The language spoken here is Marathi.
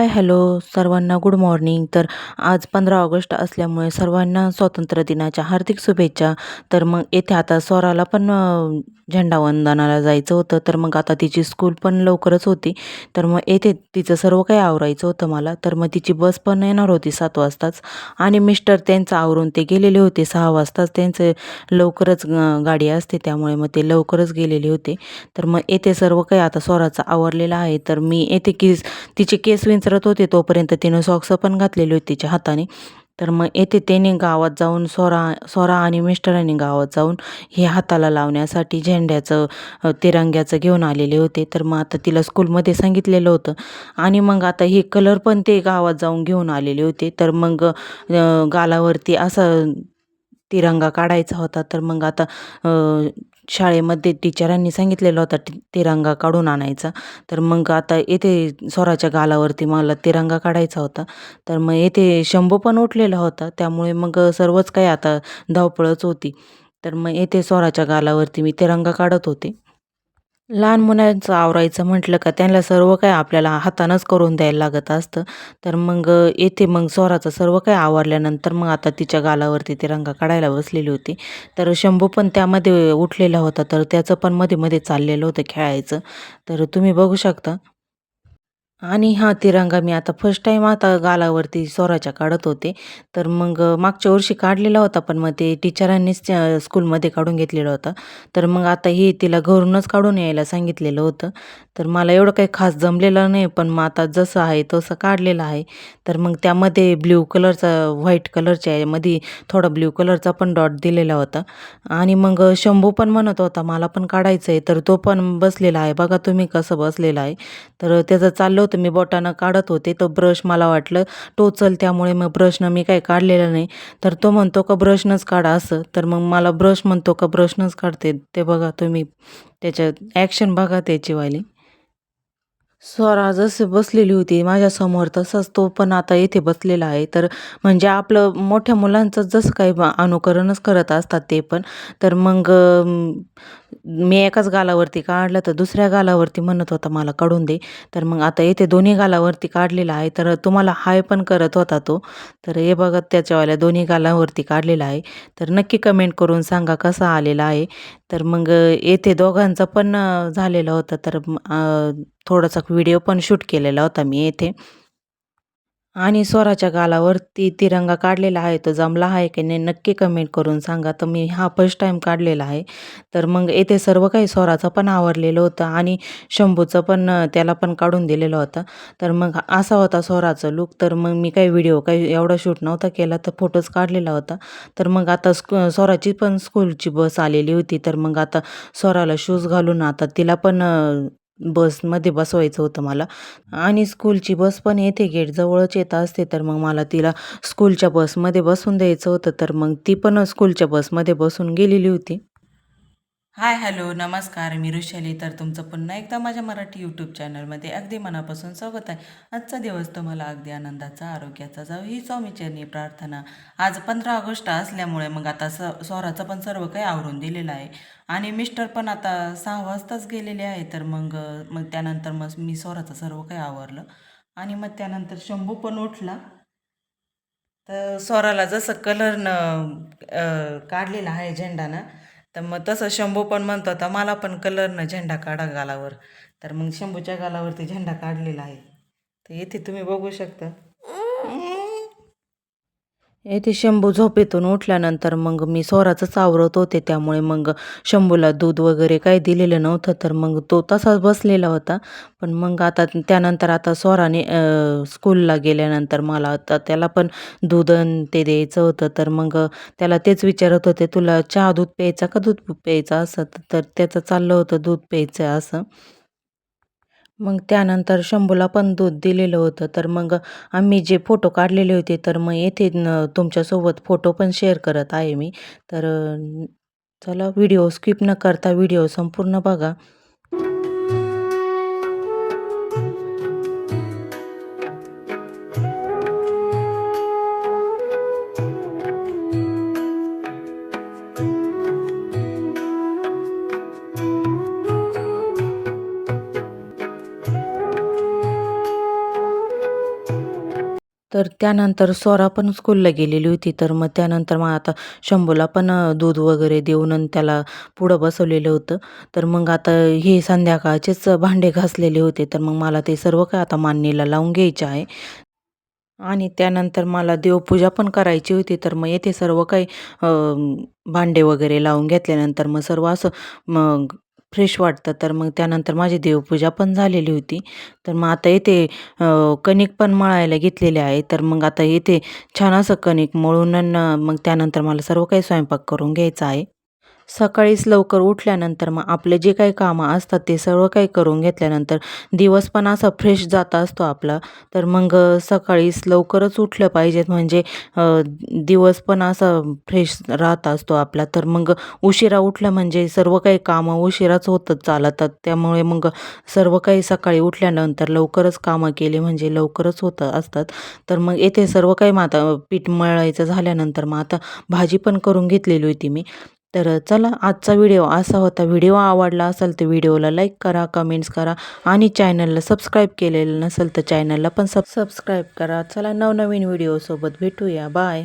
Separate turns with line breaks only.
हाय हॅलो सर्वांना गुड मॉर्निंग. तर आज पंधरा ऑगस्ट असल्यामुळे सर्वांना स्वातंत्र्य दिनाच्या हार्दिक शुभेच्छा. तर मग येथे आता स्वराला पण झेंडावंदनाला जायचं होतं. तर मग आता तिची स्कूल पण लवकरच होती. तर मग येथे तिचं सर्व काही आवरायचं होतं मला. तर मग तिची बस पण येणार होती सात वाजताच. आणि मिस्टर त्यांचं आवरून ते गेलेले होते सहा वाजताच. त्यांचं लवकरच गाडी असते त्यामुळे मग ते लवकरच गेलेले होते. तर मग येथे सर्व काही आता स्वराचं आवरलेलं आहे. तर मी येथे केस तिचे केस विंचरत होते तोपर्यंत तिनं सॉक्स पण घातलेली होती तिच्या हाताने. तर मग येथे त्याने गावात जाऊन सोरा सोरा आणि मिस्टरांनी गावात जाऊन हे हाताला लावण्यासाठी झेंड्याचं तिरंग्याचं घेऊन आलेले होते. तर मग आता तिला स्कूलमध्ये सांगितलेलं होतं. आणि मग आता हे कलर पण ते गावात जाऊन घेऊन आलेले होते. तर मग गालावरती असं तिरंगा काढायचा होता. तर मग आता शाळेमध्ये टीचरांनी सांगितलेलं होतं तिरंगा काढून आणायचा. तर मग आता येथे स्वराच्या गालावरती मला तिरंगा काढायचा होता. तर मग येथे शंभू पण उठलेला होता. त्यामुळे मग सर्वच काही आता धावपळच होती. तर मग येथे स्वराच्या गालावरती मी तिरंगा काढत होते. लहान मुलांचं आवरायचं म्हटलं का त्यांना सर्व काही आपल्याला हातानंच करून द्यायला लागत असतं. तर मग येथे मग स्वराचं सर्व काही आवरल्यानंतर मग आता तिच्या गालावरती तिरंगा काढायला बसलेली होती. तर शंभू पण त्यामध्ये उठलेला होता तर त्याचं पण मध्ये मध्ये चाललेलं होतं खेळायचं. तर तुम्ही बघू शकता आणि हा तिरंगा मी आता फर्स्ट टाईम आता गालावरती स्वराच्या काढत होते. तर मग मागच्या वर्षी काढलेला होता पण मग ते टीचरांनीच स्कूलमध्ये काढून घेतलेला होता. तर मग आता हे तिला घरूनच काढून यायला सांगितलेलं होतं. तर मला एवढं काही खास जमलेलं नाही पण मग आता जसं आहे तसं काढलेलं आहे. तर मग त्यामध्ये ब्ल्यू कलरचा व्हाईट कलरच्या यामध्ये थोडा ब्ल्यू कलरचा पण डॉट दिलेला होता. आणि मग शंभू पण म्हणत होता मला पण काढायचं आहे तर तो पण बसलेला आहे. बघा तुम्ही कसं बसलेला आहे. तर त्याचं चाललं होतं. मी बोटानं काढत होते. तो ब्रश मला वाटलं टोचल त्यामुळे मग ब्रशनं मी काही काढलेलं नाही. तर तो म्हणतो का ब्रशनंच काढा असं. तर मग मला ब्रश म्हणतो का ब्रशनंच काढते. ते बघा तुम्ही. त्याच्यात ॲक्शन बघा त्याचीवाली. स्वरा जसे बसलेली होती माझ्यासमोर तसाच तो पण आता इथे बसलेला आहे. तर म्हणजे आपलं मोठ्या मुलांचं जसं काही बा- अनुकरणच करत असतात ते पण. तर मग मी एकाच गालावरती काढलं तर दुसऱ्या गालावरती म्हणत होता मला काढून दे. तर मग आता येथे दोन्ही गालावरती काढलेला आहे. तर तुम्हाला हाय पण करत होता तो. तर हे बघत त्याच्यावाल्या दोन्ही गालावरती काढलेला आहे. तर नक्की कमेंट करून सांगा कसा आलेला आहे. तर मग येथे दोघांचा पण झालेला होता. तर थोडासा व्हिडिओ पण शूट केलेला होता मी येथे. आणि स्वराच्या गालावरती तिरंगा काढलेला आहे. तो जमला आहे की नाही नक्की कमेंट करून सांगा. तर मी हा फर्स्ट टाईम काढलेला आहे. तर मग येथे सर्व काही स्वराचं पण आवरलेलं होतं आणि शंभूचं पण त्याला पण काढून दिलेलं होतं. तर मग असा होता स्वराचं लुक तर मग मी काही व्हिडिओ काही एवढा शूट नव्हता केला तर फोटोज काढलेला होता. तर मग आता स्कू स्वराची पण स्कूलची बस आलेली होती. तर मग आता स्वराला शूज घालून आता तिला पण बसमध्ये बसवायचं होतं मला. आणि स्कूलची बस पण येते गेटजवळच येत असते तर मग मला तिला स्कूलच्या बसमध्ये बसून द्यायचं होतं. तर मग ती पण स्कूलच्या बसमध्ये बसून गेलेली होती. हाय हॅलो नमस्कार. मी ऋषाली. तर तुमचं पुन्हा एकदा माझ्या मराठी यूट्यूब चॅनलमध्ये अगदी मनापासून स्वागत आहे. आजचा दिवस तुम्हाला अगदी आनंदाचा आरोग्याचा जाऊ ही स्वामीचरणी प्रार्थना आज पंधरा ऑगस्ट असल्यामुळे मग आता स स्वराचं पण सर्व काही आवरून दिलेलं आहे. आणि मिस्टर पण आता सहा वाजताच गेलेले आहे तर मग मग त्यानंतर मग मी स्वराचं सर्व काही आवरलं. आणि मग त्यानंतर शंभू पण उठला. तर स्वराला जसं कलरनं काढलेला आहे झेंडानं तर मग तसं शंभू पण म्हणतो आता मला पण कलरनं झेंडा काढा गालावर. तर मग शंभूच्या गालावरती झेंडा काढलेला आहे. तर येथे तुम्ही बघू शकता. येथे शंभू झोपेतून उठल्यानंतर मग मी सोराचंच आवरत होते. त्यामुळे मग शंभूला दूध वगैरे काही दिलेलं नव्हतं तर मग तो तसाच बसलेला होता. पण मग आता त्यानंतर आता स्वराने स्कूलला गेल्यानंतर मला आता त्याला पण दूध ते द्यायचं होतं. तर मग त्याला तेच विचारत होते तुला चहा दूध प्यायचा का? दूध प्यायचं असं? तर त्याचं चाललं होतं दूध प्यायचं असं. मग त्यानंतर शंभूला पण दूध दिलेलं होतं. तर मग आम्ही जे फोटो काढलेले होते तर मग येथे तुमच्यासोबत फोटो पण शेअर करत आहे मी. तर चला व्हिडिओ स्किप न करता व्हिडिओ संपूर्ण बघा. तर त्यानंतर स्वरा पण स्कूलला गेलेली होती. तर मग त्यानंतर मग आता शंभूला पण दूध वगैरे देऊन आणि त्याला पुढं बसवलेलं होतं. तर मग आता हे संध्याकाळचेच भांडे घासलेले होते. तर मग मला ते सर्व काय आता मांडणीला लावून घ्यायचे आहे. आणि त्यानंतर मला देवपूजा पण करायची होती. तर मग येथे सर्व काही भांडे वगैरे लावून घेतल्यानंतर मग सर्व असं मग फ्रेश वाटतं. तर मग त्यानंतर माझी देवपूजा पण झालेली होती. तर मग आता येते कणिक पण मळायला घेतलेले आहे. तर मग आता येते छान असं कणिक मळून मग त्यानंतर मला सर्व काही स्वयंपाक करून घ्यायचा आहे. सकाळीच लवकर उठल्यानंतर मग आपले जे काही कामं असतात ते सर्व काही करून घेतल्यानंतर दिवस पण असा फ्रेश जात असतो आपला. तर मग सकाळीच लवकरच उठलं पाहिजेत म्हणजे दिवस पण असा फ्रेश राहत असतो आपला. तर मग उशिरा उठलं म्हणजे सर्व काही कामं उशिराच होतच चालतात. त्यामुळे मग सर्व काही सकाळी उठल्यानंतर लवकरच कामं केली म्हणजे लवकरच होत असतात. तर मग येथे सर्व काही मग आता पीठ मळायचं झाल्यानंतर मग आता भाजी पण करून घेतलेली होती मी. तर चला आजचा व्हिडिओ असा होता. व्हिडिओ आवडला असेल तर व्हिडिओला लाईक करा कमेंट्स करा आणि चॅनलला सबस्क्राईब केलेलं नसेल तर चॅनलला पण सब सबस्क्राईब करा. चला नवनवीन व्हिडिओसोबत भेटूया. बाय